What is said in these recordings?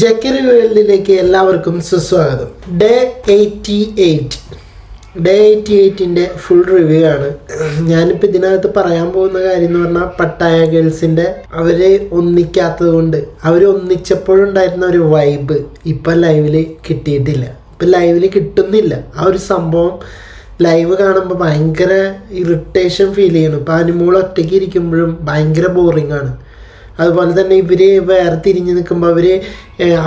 ജക്കറി വേൾഡിലേക്ക് എല്ലാവർക്കും സുസ്വാഗതം. Day eighty eight. Day eighty എയ്റ്റിന്റെ full review ആണ്. ഞാനിപ്പോൾ ഇതിനകത്ത് പറയാൻ പോകുന്ന കാര്യം എന്ന് പറഞ്ഞാൽ പട്ടായ ഗേൾസിന്റെ അവരെ ഒന്നിക്കാത്തത് കൊണ്ട് അവർ ഒന്നിച്ചപ്പോഴുണ്ടായിരുന്ന ഒരു വൈബ് ഇപ്പം ലൈവിൽ കിട്ടിയിട്ടില്ല. ഇപ്പം ലൈവിൽ കിട്ടുന്നില്ല. ആ ഒരു സംഭവം ലൈവ് കാണുമ്പോൾ ഭയങ്കര ഇറിറ്റേഷൻ ഫീൽ ചെയ്യണം. ഇപ്പം അനുമോൾ ഒറ്റയ്ക്ക് ഇരിക്കുമ്പോഴും ഭയങ്കര ബോറിംഗ് ആണ്. അതുപോലെ തന്നെ ഇവർ വേറെ തിരിഞ്ഞ് നിൽക്കുമ്പോൾ അവർ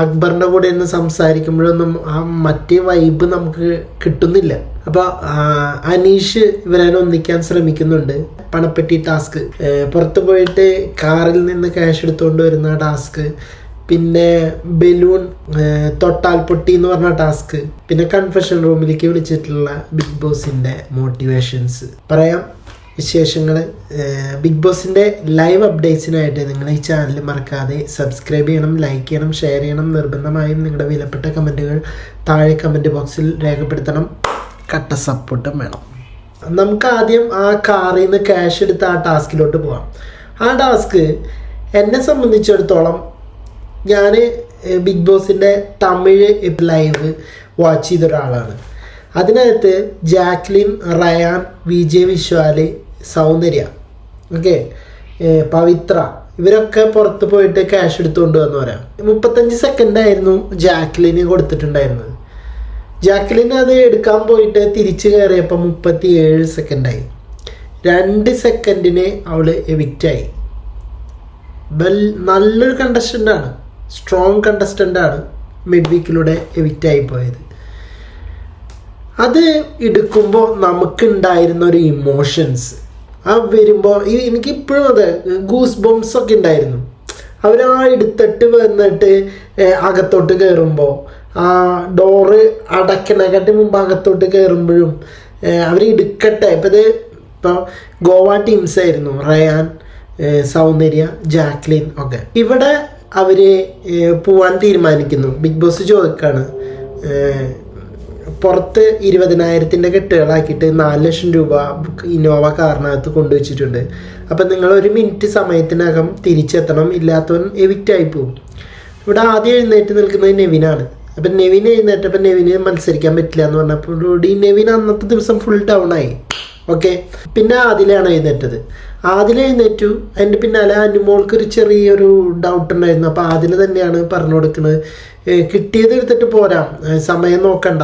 അക്ബറിന്റെ കൂടെ ഒന്ന് സംസാരിക്കുമ്പോഴൊന്നും ആ മറ്റേ വൈബ് നമുക്ക് കിട്ടുന്നില്ല. അപ്പോൾ അനീഷ് ഇവരെ ഒന്നിക്കാൻ ശ്രമിക്കുന്നുണ്ട്. പണപ്പെട്ടി ടാസ്ക് പുറത്ത് പോയിട്ട് കാറിൽ നിന്ന് ക്യാഷ് എടുത്തുകൊണ്ട് വരുന്ന ടാസ്ക് പിന്നെ ബലൂൺ തൊട്ടാൽ പൊട്ടി എന്ന് പറഞ്ഞ ടാസ്ക് പിന്നെ കൺഫെഷൻ റൂമിലേക്ക് വിളിച്ചിട്ടുള്ള ബിഗ് ബോസിന്റെ മോട്ടിവേഷൻസ് പറയാം. വിശേഷങ്ങൾ ബിഗ് ബോസിന്റെ ലൈവ് അപ്ഡേറ്റ്സിനായിട്ട് നിങ്ങൾ ഈ ചാനൽ മറക്കാതെ സബ്സ്ക്രൈബ് ചെയ്യണം ലൈക്ക് ചെയ്യണം ഷെയർ ചെയ്യണം. നിർബന്ധമായും നിങ്ങളുടെ വിലപ്പെട്ട കമന്റുകൾ താഴെ കമന്റ് ബോക്സിൽ രേഖപ്പെടുത്തണം. കട്ട സപ്പോർട്ടും വേണം. നമുക്ക് ആദ്യം ആ കാറിൽ നിന്ന് ക്യാഷ് എടുത്ത് ആ ടാസ്കിലോട്ട് പോവാം. ആ ടാസ്ക് എന്നെ സംബന്ധിച്ചിടത്തോളം ഞാൻ ബിഗ് ബോസിന്റെ തമിഴ് ലൈവ് വാച്ച് ചെയ്ത ഒരാളാണ് അതിനകത്ത് Jacqueline Ryan V J Vishal Soundarya. Okay? Pavithra. ഇവരൊക്കെ പുറത്ത് പോയിട്ട് ക്യാഷ് എടുത്തുകൊണ്ട് പറയാം. മുപ്പത്തഞ്ച് സെക്കൻഡ് ആയിരുന്നു ജാക്ലിന് കൊടുത്തിട്ടുണ്ടായിരുന്നത്. ജാക്ലിൻ അത് എടുക്കാൻ പോയിട്ട് തിരിച്ചു കയറിയപ്പോൾ മുപ്പത്തി ഏഴ് സെക്കൻഡായി രണ്ട് സെക്കൻഡിന് അവൾ എവിക്റ്റായി വെൽ നല്ലൊരു കണ്ടസ്റ്റന്റാണ് സ്ട്രോങ് കണ്ടസ്റ്റന്റാണ് മിഡ് വീക്കിലൂടെ എവിക്റ്റായി പോയത്. അത് എടുക്കുമ്പോൾ നമുക്കുണ്ടായിരുന്ന ഒരു ഇമോഷൻസ് ആ വരുമ്പോൾ ഈ എനിക്ക് ഇപ്പോഴും അതെ ഗൂസ് ബോംസ് ഒക്കെ ഉണ്ടായിരുന്നു. അവർ ആ എടുത്തിട്ട് വന്നിട്ട് അകത്തോട്ട് കയറുമ്പോൾ ആ ഡോറ് അടക്കണക്കാട്ടി മുമ്പ് അകത്തോട്ട് കയറുമ്പോഴും അവർ എടുക്കട്ടെ ഇപ്പം ഇത് ഇപ്പോൾ ഗോവ ടീംസ് ആയിരുന്നു റയാൻ സൗന്ദര്യ ജാക്ലിൻ ഒക്കെ. ഇവിടെ അവർ പോവാൻ തീരുമാനിക്കുന്നു. ബിഗ് ബോസ് ചോദിക്കാണ് പുറത്ത് ഇരുപതിനായിരത്തിന്റെ കെട്ടുകളാക്കിയിട്ട് നാല് ലക്ഷം രൂപ ഇന്നോവ കാറിനകത്ത് കൊണ്ടുവച്ചിട്ടുണ്ട്. അപ്പം നിങ്ങൾ ഒരു മിനിറ്റ് സമയത്തിനകം തിരിച്ചെത്തണം. ഇല്ലാത്തവൻ എവിക്റ്റ് ആയി പോകും. ഇവിടെ ആദ്യം എഴുന്നേറ്റ് നിൽക്കുന്നത് നെവിനാണ്. അപ്പം നെവിൻ എഴുന്നേറ്റപ്പം നെവിന് മത്സരിക്കാൻ പറ്റില്ല എന്ന് പറഞ്ഞപ്പോൾ ഈ നെവിൻ അന്നത്തെ ദിവസം ഫുൾ ഡൗൺ ആയി. ഓക്കെ പിന്നെ ആദിലാണ് എഴുന്നേറ്റത്. ആദില എഴുന്നേറ്റു. അതിന്റെ പിന്നാലെ അനുമോൾക്ക് ഒരു ചെറിയൊരു ഡൗട്ട് ഉണ്ടായിരുന്നു. അപ്പോൾ ആദില തന്നെയാണ് പറഞ്ഞു കൊടുക്കുന്നത് കിട്ടിയത് എടുത്തിട്ട് പോരാ. സമയം നോക്കണ്ട.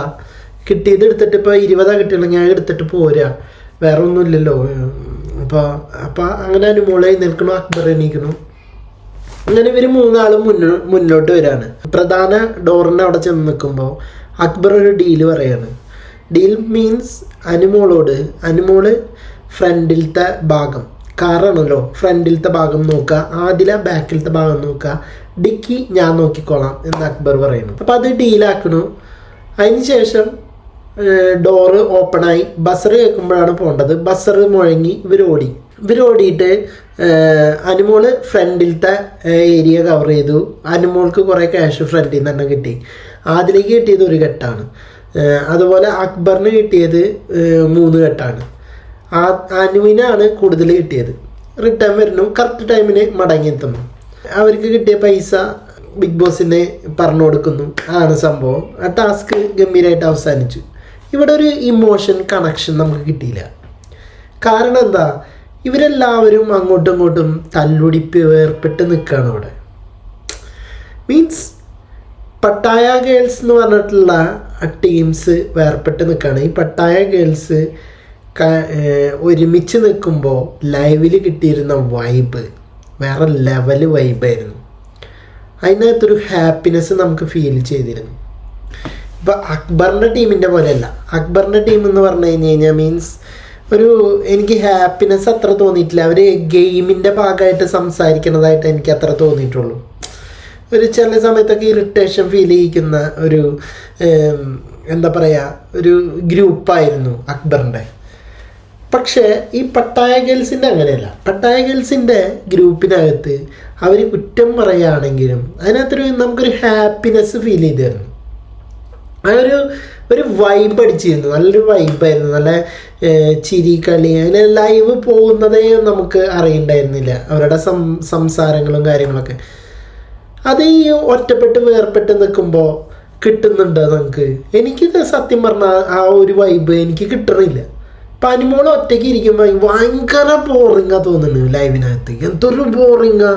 കിട്ടിയത് എടുത്തിട്ട് ഇപ്പോൾ ഇരുപതാ കിട്ടിയുള്ളൂ ഞാൻ എടുത്തിട്ട് പോരാ. വേറെ ഒന്നുമില്ലല്ലോ അപ്പോൾ അപ്പോൾ അങ്ങനെ അനുമോളായി നിൽക്കണു അക്ബർ എണീക്കണു അങ്ങനെ ഇവർ മൂന്നാളും മുന്നോ മുന്നോട്ട് വരാണ്. പ്രധാന ഡോറിന്റെ അവിടെ ചെന്ന് നിൽക്കുമ്പോൾ അക്ബർ ഒരു ഡീൽ പറയാണ്. ഡീൽ മീൻസ് അനുമോളോട് അനുമോൾ ഫ്രണ്ടിലത്തെ ഭാഗം. കാറാണല്ലോ ഫ്രണ്ടിലത്തെ ഭാഗം നോക്കുക. ആദില ബാക്കിലത്തെ ഭാഗം നോക്കുക. ഡിക്കി ഞാൻ നോക്കിക്കോളാം എന്ന് അക്ബർ പറയുന്നു. അപ്പോൾ അത് ഡീലാക്കണു അതിന് ശേഷം ഡോറ് ഓപ്പണായി ബസർ കേൾക്കുമ്പോഴാണ് പോകേണ്ടത്. ബസർ മുഴങ്ങി ഓടിയിട്ട് അനുമോൾ അനുമോൾ ഫ്രണ്ടിലത്തെ ഏരിയ കവർ ചെയ്തു. അനുമോൾക്ക് കുറേ ക്യാഷ് ഫ്രണ്ടിൽ നിന്ന് തന്നെ കിട്ടി. അതിലേക്ക് കിട്ടിയത് ഒരു ഘട്ടമാണ് അതുപോലെ അക്ബറിന് കിട്ടിയത് മൂന്ന് ഘട്ടമാണ് ആ അനുവിനാണ് കൂടുതൽ കിട്ടിയത്. റിട്ടേൺ വരുന്നു. കറക്റ്റ് ടൈമിന് മടങ്ങിയെത്തുന്നു അവർക്ക് കിട്ടിയ പൈസ ബിഗ് ബോസിനെ പറഞ്ഞു കൊടുക്കുന്നു. അതാണ് സംഭവം. ആ ടാസ്ക് ഗംഭീരമായിട്ട് അവസാനിച്ചു. ഇവിടെ ഒരു ഇമോഷൻ കണക്ഷൻ നമുക്ക് കിട്ടിയില്ല. കാരണം എന്താ? ഇവരെല്ലാവരും അങ്ങോട്ടും ഇങ്ങോട്ടും തല്ലുടിപ്പ് ഏർപ്പെട്ട് നിൽക്കുകയാണ് ഇവിടെ മീൻസ് പട്ടായ ഗേൾസ് എന്ന് പറഞ്ഞിട്ടുള്ള ടീംസ് വേർപെട്ട് നിൽക്കുകയാണ്. ഈ പട്ടായ ഗേൾസ് ഒരുമിച്ച് നിൽക്കുമ്പോൾ ലൈവിൽ കിട്ടിയിരുന്ന വൈബ് വേറെ ലെവൽ വൈബായിരുന്നു അതിനകത്തൊരു ഹാപ്പിനെസ് നമുക്ക് ഫീൽ ചെയ്തിരുന്നു. ഇപ്പം അക്ബറിന്റെ ടീമിന്റെ പോലെയല്ല. അക്ബറിന്റെ ടീം എന്ന് പറഞ്ഞു കഴിഞ്ഞ് കഴിഞ്ഞാൽ മീൻസ് ഒരു എനിക്ക് ഹാപ്പിനെസ് അത്ര തോന്നിയിട്ടില്ല. അവർ ഗെയിമിന്റെ ഭാഗമായിട്ട് സംസാരിക്കുന്നതായിട്ട് എനിക്ക് അത്ര തോന്നിയിട്ടുള്ളൂ. ഒരു ചില സമയത്തൊക്കെ ഇറിറ്റേഷൻ ഫീൽ ചെയ്യിക്കുന്ന ഒരു എന്താ പറയുക ഒരു ഗ്രൂപ്പായിരുന്നു അക്ബറിന്റെ പക്ഷേ ഈ പട്ടായ ഗേൾസിന്റെ അങ്ങനെയല്ല. പട്ടായ ഗേൾസിന്റെ ഗ്രൂപ്പിനകത്ത് അവർ കുറ്റം പറയുകയാണെങ്കിലും അതിനകത്തൊരു നമുക്കൊരു ഹാപ്പിനെസ് ഫീൽ ചെയ്തിരുന്നു ആ ഒരു വൈബ് അടിച്ചിരുന്നു. നല്ലൊരു വൈബായിരുന്നു നല്ല ചിരി കളി അങ്ങനെ ലൈവ് പോകുന്നതേ നമുക്ക് അറിയണ്ടായിരുന്നില്ല. അവരുടെ സം സംസാരങ്ങളും കാര്യങ്ങളൊക്കെ. അത് ഈ ഒറ്റപ്പെട്ട് വേർപെട്ട് നിൽക്കുമ്പോൾ കിട്ടുന്നുണ്ട് നമുക്ക്? എനിക്കിത് സത്യം പറഞ്ഞാൽ ആ ഒരു വൈബ് എനിക്ക് കിട്ടണില്ല. പനിമോൾ ഒറ്റയ്ക്ക് ഇരിക്കുമ്പോൾ ഭയങ്കര ബോറിങ്ങാ തോന്നുന്നു ലൈവിനകത്ത് എന്തൊരു ബോറിങ്ങാ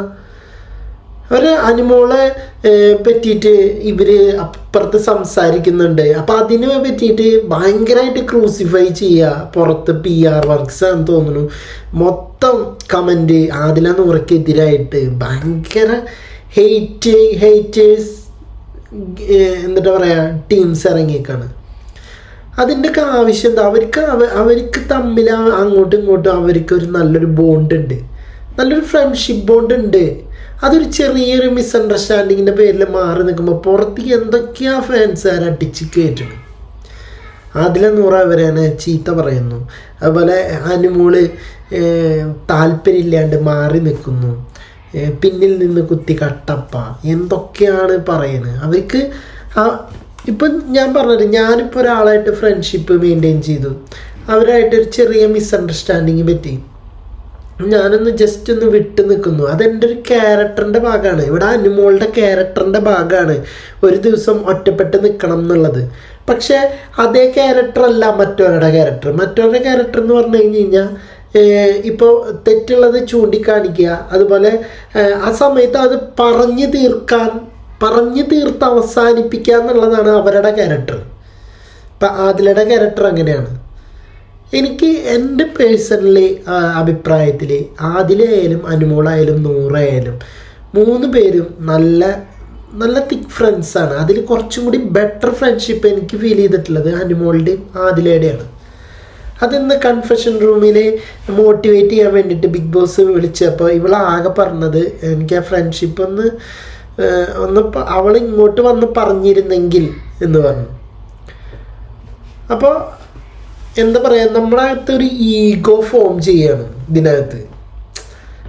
ഒരു അനുമോളെ പറ്റിയിട്ട് ഇവർ അപ്പുറത്ത് സംസാരിക്കുന്നുണ്ട്. അപ്പൊ അതിനെ പറ്റിയിട്ട് ഭയങ്കരമായിട്ട് ക്രൂസിഫൈ ചെയ്യുക പുറത്ത് പി ആർ വർക്ക്സ് ആണെന്ന് തോന്നുന്നു. മൊത്തം കമന്റ് ആദില നൂറക്കെതിരായിട്ട് ഭയങ്കര ഹെയ്റ്റ് ഹെയ്റ്റേഴ്സ് എന്താ പറയാ ടീംസ് ഇറങ്ങിയേക്കാണ്. അതിന്റെ ഒക്കെ ആവശ്യം എന്താ? അവർക്ക് അവ- അവർക്ക് തമ്മിൽ അങ്ങോട്ടും ഇങ്ങോട്ടും അവർക്ക് ഒരു നല്ലൊരു ബോണ്ട് ഉണ്ട്. നല്ലൊരു ഫ്രണ്ട്ഷിപ്പ് ബോണ്ട് ഉണ്ട്. അതൊരു ചെറിയൊരു മിസ്അണ്ടർസ്റ്റാൻഡിങ്ങിന്റെ പേരിൽ മാറി നിൽക്കുമ്പോൾ പുറത്തേക്ക് എന്തൊക്കെയാ ഫാൻസുകാർ അടിച്ച് കയറ്റണം അതിലെ നൂറ് അവരാണ് ചീത്ത പറയുന്നു. അതുപോലെ അനുമോൾ താല്പര്യമില്ലാണ്ട് മാറി നിൽക്കുന്നു. പിന്നിൽ നിന്ന് കുത്തി കട്ടപ്പ. എന്തൊക്കെയാണ് പറയുന്നത് അവർക്ക് ആ ഇപ്പം ഞാൻ പറഞ്ഞത് ഞാനിപ്പോൾ ഒരാളായിട്ട് ഫ്രണ്ട്ഷിപ്പ് മെയിന്റെയിൻ ചെയ്തു. അവരായിട്ട് ഒരു ചെറിയ മിസ്അണ്ടർസ്റ്റാൻഡിങ് പറ്റി. ഞാനൊന്ന് ജസ്റ്റ് ഒന്ന് വിട്ട് നിൽക്കുന്നു അതെന്റെ ഒരു ക്യാരക്ടറിന്റെ ഭാഗമാണ് ഇവിടെ അനുമോളുടെ ക്യാരക്ടറിന്റെ ഭാഗമാണ് ഒരു ദിവസം ഒറ്റപ്പെട്ട് നിൽക്കണം എന്നുള്ളത്. പക്ഷേ അതേ ക്യാരക്ടറല്ല മറ്റവരുടെ ക്യാരക്ടർ മറ്റവരുടെ ക്യാരക്ടർ എന്ന് പറഞ്ഞു കഴിഞ്ഞ് കഴിഞ്ഞാൽ ഇപ്പോൾ തെറ്റുള്ളത് ചൂണ്ടിക്കാണിക്കുക. അതുപോലെ ആ സമയത്ത് അത് പറഞ്ഞു തീർക്കാൻ പറഞ്ഞു തീർത്ത് അവസാനിപ്പിക്കുക എന്നുള്ളതാണ് അവരുടെ ക്യാരക്ടർ ഇപ്പം ആദിലയുടെ ക്യാരക്ടർ അങ്ങനെയാണ്. എനിക്ക് എന്റെ പേഴ്സണലി അഭിപ്രായത്തിൽ ആദിലായാലും അനുമോളായാലും നൂറായാലും മൂന്ന് പേരും നല്ല നല്ല തിക്ക് ഫ്രണ്ട്സാണ് അതിൽ കുറച്ചും കൂടി ബെറ്റർ ഫ്രണ്ട്ഷിപ്പ് എനിക്ക് ഫീൽ ചെയ്തിട്ടുള്ളത് അനുമോളുടെയും ആദിലയുടെയാണ്. അതിന്ന് കൺഫെഷൻ റൂമിൽ മോട്ടിവേറ്റ് ചെയ്യാൻ വേണ്ടിയിട്ട് ബിഗ് ബോസ് വിളിച്ചപ്പോൾ ഇവളാകെ പറഞ്ഞത് എനിക്ക് ആ ഫ്രണ്ട്ഷിപ്പ് ഒന്ന് ഒന്ന് അവൾ ഇങ്ങോട്ട് വന്ന് പറഞ്ഞിരുന്നെങ്കിൽ എന്ന് പറഞ്ഞു. അപ്പോൾ എന്താ പറയുക നമ്മുടെ അകത്ത് ഒരു ഈഗോ ഫോം ചെയ്യാണ് ഇതിനകത്ത്.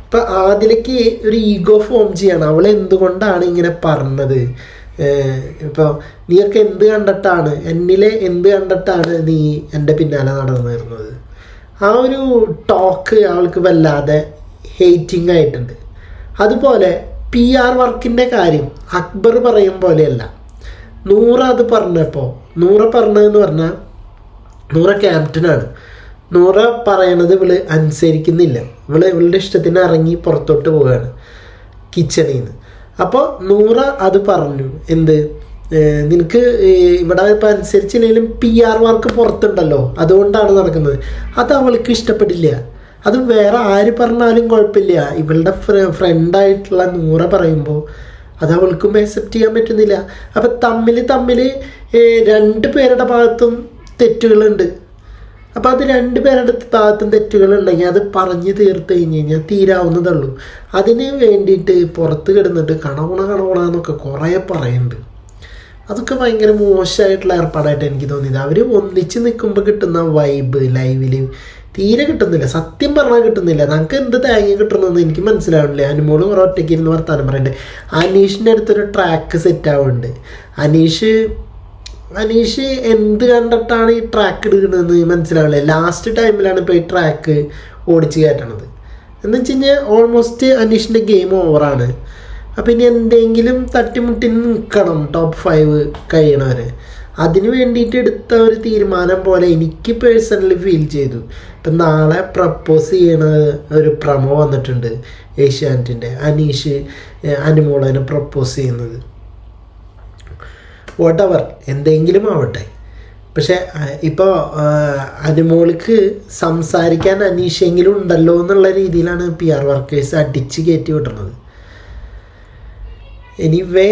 ഇപ്പം ആദിലേക്ക് ഒരു ഈഗോ ഫോം ചെയ്യാണ്. അവൾ എന്തുകൊണ്ടാണ് ഇങ്ങനെ പറഞ്ഞത്? ഇപ്പോൾ നീയൊക്കെ എന്ത് കണ്ടിട്ടാണ്? എന്നിലെ എന്ത് കണ്ടിട്ടാണ് നീ എന്റെ പിന്നാലെ നടന്നു വരുന്നത് ആ ഒരു ടോക്ക് അവൾക്ക് വല്ലാതെ ഹെയ്റ്റിംഗ് ആയിട്ടുണ്ട്. അതുപോലെ പി ആർ വർക്കിന്റെ കാര്യം അക്ബർ പറയും പോലെയല്ല. നൂറ അത് പറഞ്ഞപ്പോൾ നൂറ പറഞ്ഞതെന്ന് പറഞ്ഞാൽ നൂറ ക്യാപ്റ്റനാണ്. നൂറ പറയണത് ഇവൾ അനുസരിക്കുന്നില്ല. ഇവൾ ഇവളുടെ ഇഷ്ടത്തിന് ഇറങ്ങി പുറത്തോട്ട് പോവുകയാണ് കിച്ചണിൽ നിന്ന്. അപ്പോൾ നൂറ അത് പറഞ്ഞു എന്ത്? നിനക്ക് ഇവിടെ ഇപ്പം അനുസരിച്ചില്ലെങ്കിലും പി ആർ വർക്ക് പുറത്തുണ്ടല്ലോ അതുകൊണ്ടാണ് നടക്കുന്നത്. അത് അവൾക്ക് ഇഷ്ടപ്പെട്ടില്ല അത് വേറെ ആര് പറഞ്ഞാലും കുഴപ്പമില്ല. ഇവളുടെ ഫ്രണ്ടായിട്ടുള്ള നൂറ പറയുമ്പോൾ അത് അവൾക്കും അക്സെപ്റ്റ് ചെയ്യാൻ പറ്റുന്നില്ല. അപ്പം തമ്മിൽ തമ്മിൽ രണ്ട് പേരുടെ ഭാഗത്തും തെറ്റുകളുണ്ട്. അപ്പോൾ അത് രണ്ട് പേരുടെ ഭാഗത്തും തെറ്റുകളുണ്ടെങ്കിൽ അത് പറഞ്ഞു തീർത്ത് കഴിഞ്ഞ് കഴിഞ്ഞാൽ തീരാവുന്നതുള്ളൂ അതിന് വേണ്ടിയിട്ട് പുറത്ത് കിടന്നിട്ട് കണവണ കണകുണ എന്നൊക്കെ കുറേ പറയുന്നുണ്ട്. അതൊക്കെ ഭയങ്കര മോശമായിട്ടുള്ള ഏർപ്പാടായിട്ട് എനിക്ക് തോന്നിയത്. അവർ ഒന്നിച്ച് നിൽക്കുമ്പോൾ കിട്ടുന്ന വൈബ് ലൈവിൽ തീരെ കിട്ടുന്നില്ല. സത്യം പറഞ്ഞാൽ കിട്ടുന്നില്ല. നമുക്ക് എന്ത് തേങ്ങ കിട്ടണമെന്ന് എനിക്ക് മനസ്സിലാവുന്നില്ല. അനുമോൾ കുറേ ഒറ്റയ്ക്ക് ഇരുന്ന് വർത്താനം പറയുന്നുണ്ട്. അനീഷിന്റെ അടുത്തൊരു ട്രാക്ക് സെറ്റ് ആവുന്നുണ്ട്. അനീഷ് അനീഷ് എന്ത് കണ്ടിട്ടാണ് ഈ ട്രാക്ക് എടുക്കുന്നതെന്ന് മനസ്സിലാവില്ല. ലാസ്റ്റ് ടൈമിലാണ് ഇപ്പോൾ ഈ ട്രാക്ക് ഓടിച്ച് കയറ്റണത്. എന്ന് വെച്ച് കഴിഞ്ഞാൽ ഓൾമോസ്റ്റ് അനീഷിന്റെ ഗെയിം ഓവറാണ് അപ്പം ഇനി എന്തെങ്കിലും തട്ടിമുട്ടി നിൽക്കണം ടോപ്പ് ഫൈവ് കഴിയണവർ അതിന് വേണ്ടിയിട്ട് എടുത്ത ഒരു തീരുമാനം പോലെ എനിക്ക് പേഴ്സണലി ഫീൽ ചെയ്തു. ഇപ്പം നാളെ പ്രപ്പോസ് ചെയ്യണ ഒരു പ്രമോ വന്നിട്ടുണ്ട് ഏഷ്യാനെറ്റിന്റെ അനീഷ് അനുമോളനെ പ്രപ്പോസ് ചെയ്യുന്നത്. വോട്ടവർ എന്തെങ്കിലും ആവട്ടെ. പക്ഷേ ഇപ്പോൾ അനുമോൾക്ക് സംസാരിക്കാൻ അനീഷെങ്കിലും ഉണ്ടല്ലോ എന്നുള്ള രീതിയിലാണ് പി ആർ വർക്കേഴ്സ് അടിച്ച് കയറ്റി വിട്ടുന്നത് എനിവേ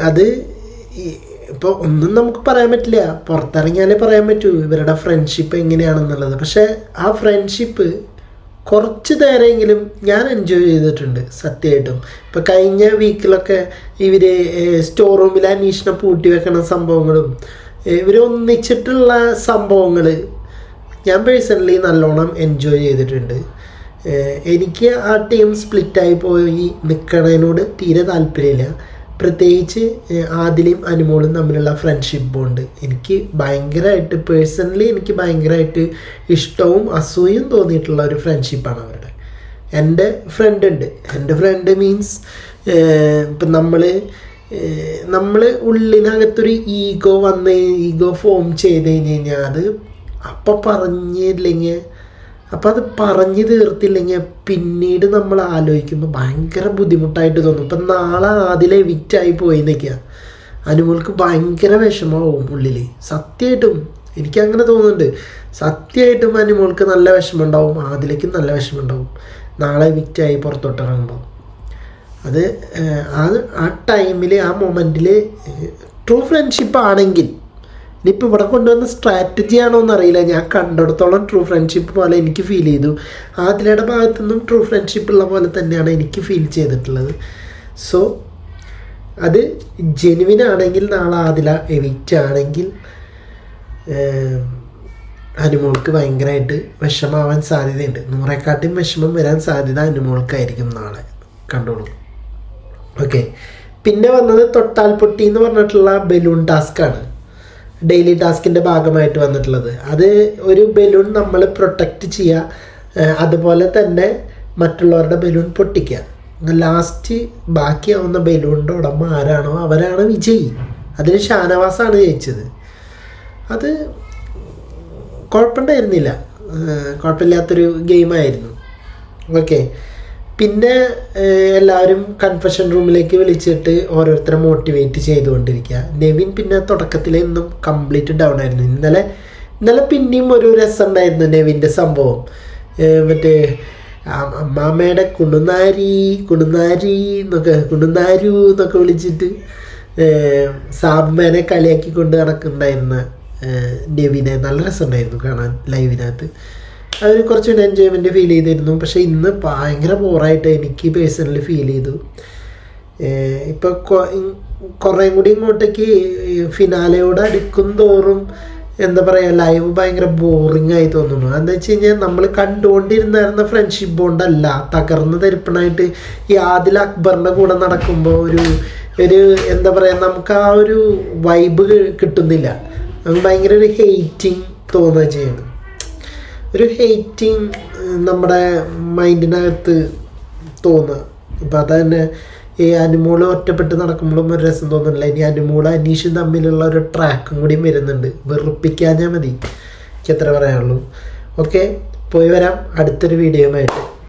അത് ഇപ്പോൾ ഒന്നും നമുക്ക് പറയാൻ പറ്റില്ല. പുറത്തിറങ്ങിയാലേ പറയാൻ പറ്റൂ. ഇവരുടെ ഫ്രണ്ട്ഷിപ്പ് എങ്ങനെയാണെന്നുള്ളത്. പക്ഷേ ആ ഫ്രണ്ട്ഷിപ്പ് കുറച്ച് നേരമെങ്കിലും ഞാൻ എൻജോയ് ചെയ്തിട്ടുണ്ട് സത്യമായിട്ടും. ഇപ്പോൾ കഴിഞ്ഞ വീക്കിലൊക്കെ ഇവർ സ്റ്റോർ റൂമിൽ അന്വേഷണം പൂട്ടി വെക്കണ സംഭവങ്ങളും ഇവർ ഒന്നിച്ചിട്ടുള്ള സംഭവങ്ങൾ ഞാൻ പേഴ്സണലി നല്ലോണം എൻജോയ് ചെയ്തിട്ടുണ്ട്. എനിക്ക് ആ ടീം സ്പ്ലിറ്റായി പോയി നിൽക്കണതിനോട് തീരെ താല്പര്യമില്ല. പ്രത്യേകിച്ച് ആദിലയും അനുമോളും തമ്മിലുള്ള ഫ്രണ്ട്ഷിപ്പ് ബോണ്ട് എനിക്ക് ഭയങ്കരമായിട്ട് പേഴ്സണലി എനിക്ക് ഭയങ്കരമായിട്ട് ഇഷ്ടവും അസൂയും തോന്നിയിട്ടുള്ള ഒരു ഫ്രണ്ട്ഷിപ്പാണ് അവരുടെ. എന്റെ ഫ്രണ്ട് ഉണ്ട്. എന്റെ ഫ്രണ്ട് മീൻസ് ഇപ്പം നമ്മൾ നമ്മൾ ഉള്ളിനകത്തൊരു ഈഗോ വന്ന് ഈഗോ ഫോം ചെയ്ത് കഴിഞ്ഞ് കഴിഞ്ഞാൽ അത് അപ്പം പറഞ്ഞില്ലെങ്കിൽ അപ്പം അത് പറഞ്ഞു തീർത്തില്ലെങ്കിൽ പിന്നീട് നമ്മൾ ആലോചിക്കുമ്പോൾ ഭയങ്കര ബുദ്ധിമുട്ടായിട്ട് തോന്നും. ഇപ്പം നാളെ ആദ്യം വിറ്റായി പോയി നിൽക്കുക അനുമോൾക്ക് ഭയങ്കര വിഷമമാവും ഉള്ളിൽ സത്യമായിട്ടും എനിക്കങ്ങനെ തോന്നുന്നുണ്ട്. സത്യമായിട്ടും അനുമോൾക്ക് നല്ല വിഷമം ഉണ്ടാവും ആദിലേക്കും നല്ല വിഷമം ഉണ്ടാവും നാളെ വിറ്റായി പുറത്തോട്ടിറങ്ങുമ്പോൾ. അത് ആ ആ ടൈമിൽ ആ മൊമെന്റിൽ ട്രൂ ഫ്രണ്ട്ഷിപ്പ് ആണെങ്കിൽ ഇനിയിപ്പോൾ ഇവിടെ കൊണ്ടുവന്ന സ്ട്രാറ്റജി ആണോ എന്നറിയില്ല ഞാൻ കണ്ടിടത്തോളം ട്രൂ ഫ്രണ്ട്ഷിപ്പ് പോലെ എനിക്ക് ഫീൽ ചെയ്തു. ആദിലയുടെ ഭാഗത്തുനിന്നും ട്രൂ ഫ്രണ്ട്ഷിപ്പ് ഉള്ള പോലെ തന്നെയാണ് എനിക്ക് ഫീൽ ചെയ്തിട്ടുള്ളത്. സോ അത് ജെനുവിൻ ആണെങ്കിൽ നാളെ ആദില എവിറ്റ് ആണെങ്കിൽ അനുമോൾക്ക് ഭയങ്കരമായിട്ട് വിഷമാവാൻ സാധ്യതയുണ്ട്. നൂറേക്കാട്ടിയും വിഷമം വരാൻ സാധ്യത അനുമോൾക്കായിരിക്കും നാളെ. കണ്ടോളൂ. ഓക്കെ പിന്നെ വന്നത് തൊട്ടാൽ പൊട്ടി എന്ന് പറഞ്ഞിട്ടുള്ള ബലൂൺ ടാസ്ക്കാണ്. ഡെയിലി ടാസ്കിന്റെ ഭാഗമായിട്ട് വന്നിട്ടുള്ളത്. അത് ഒരു ബലൂൺ നമ്മൾ പ്രൊട്ടക്റ്റ് ചെയ്യുക അതുപോലെ തന്നെ മറ്റുള്ളവരുടെ ബലൂൺ പൊട്ടിക്കുക ലാസ്റ്റ് ബാക്കിയാവുന്ന ബലൂണിന്റെ ഉടമ ആരാണോ അവരാണ് വിജയി. അതിന് ഷാനവാസാണ് ജയിച്ചത്. അത് കുഴപ്പമുണ്ടായിരുന്നില്ല. കുഴപ്പമില്ലാത്തൊരു ഗെയിമായിരുന്നു ഓക്കെ പിന്നെ എല്ലാവരും കൺഫഷൻ റൂമിലേക്ക് വിളിച്ചിട്ട് ഓരോരുത്തരെ മോട്ടിവേറ്റ് ചെയ്തുകൊണ്ടിരിക്കുക. നെവിൻ പിന്നെ തുടക്കത്തിൽ ഇന്നും കംപ്ലീറ്റ് ഡൗൺ ആയിരുന്നു. ഇന്നലെ ഇന്നലെ പിന്നെയും ഒരു രസം ഉണ്ടായിരുന്നു നെവിന്റെ സംഭവം. മറ്റേ അമ്മാമ്മയുടെ കുണുനാരി കുണുനാരി എന്നൊക്കെ കുണുനാരു എന്നൊക്കെ വിളിച്ചിട്ട് സാബ്മേനെ കളിയാക്കി കൊണ്ട് നടക്കുന്നുണ്ടായിരുന്ന നെവിനെ. നല്ല രസമുണ്ടായിരുന്നു കാണാൻ ലൈവിനകത്ത് അതിന് കുറച്ച് എൻജോയ്മെന്റ് ഫീൽ ചെയ്തിരുന്നു. പക്ഷേ ഇന്ന് ഭയങ്കര ബോറായിട്ട് എനിക്ക് പേഴ്സണലി ഫീൽ ചെയ്തു. ഇപ്പോൾ കുറേ കൂടി ഇങ്ങോട്ടേക്ക് ഫിനാലയോട് അടുക്കും തോറും എന്താ പറയുക ലൈവ് ഭയങ്കര ബോറിംഗ് ആയി തോന്നുന്നു. എന്താ വെച്ച് കഴിഞ്ഞാൽ നമ്മൾ കണ്ടുകൊണ്ടിരുന്നായിരുന്ന ഫ്രണ്ട്ഷിപ്പ് ബോണ്ടല്ല തകർന്ന് തരിപ്പണായിട്ട് ഈ ആദിൽ അക്ബറിന്റെ കൂടെ നടക്കുമ്പോൾ ഒരു ഒരു എന്താ പറയുക നമുക്ക് ആ ഒരു വൈബ് കിട്ടുന്നില്ല. നമുക്ക് ഭയങ്കര ഒരു ഹെയ്റ്റിങ് തോന്നുക ചെയ്യണം. ഒരു ഹെയ്റ്റിങ് നമ്മുടെ മൈൻഡിനകത്ത് തോന്നുക ഇപ്പം അത് തന്നെ ഈ അനുമോൾ ഒറ്റപ്പെട്ട് നടക്കുമ്പോഴും ഒരു രസം തോന്നുന്നില്ല. ഇനി അനുമോൾ അനീഷും തമ്മിലുള്ള ഒരു ട്രാക്കും കൂടി വരുന്നുണ്ട്. വെറുപ്പിക്കാഞ്ഞാൽ മതി. എനിക്ക് എത്ര പറയാനുള്ളൂ. ഓക്കെ പോയി വരാം. അടുത്തൊരു വീഡിയോയുമായിട്ട്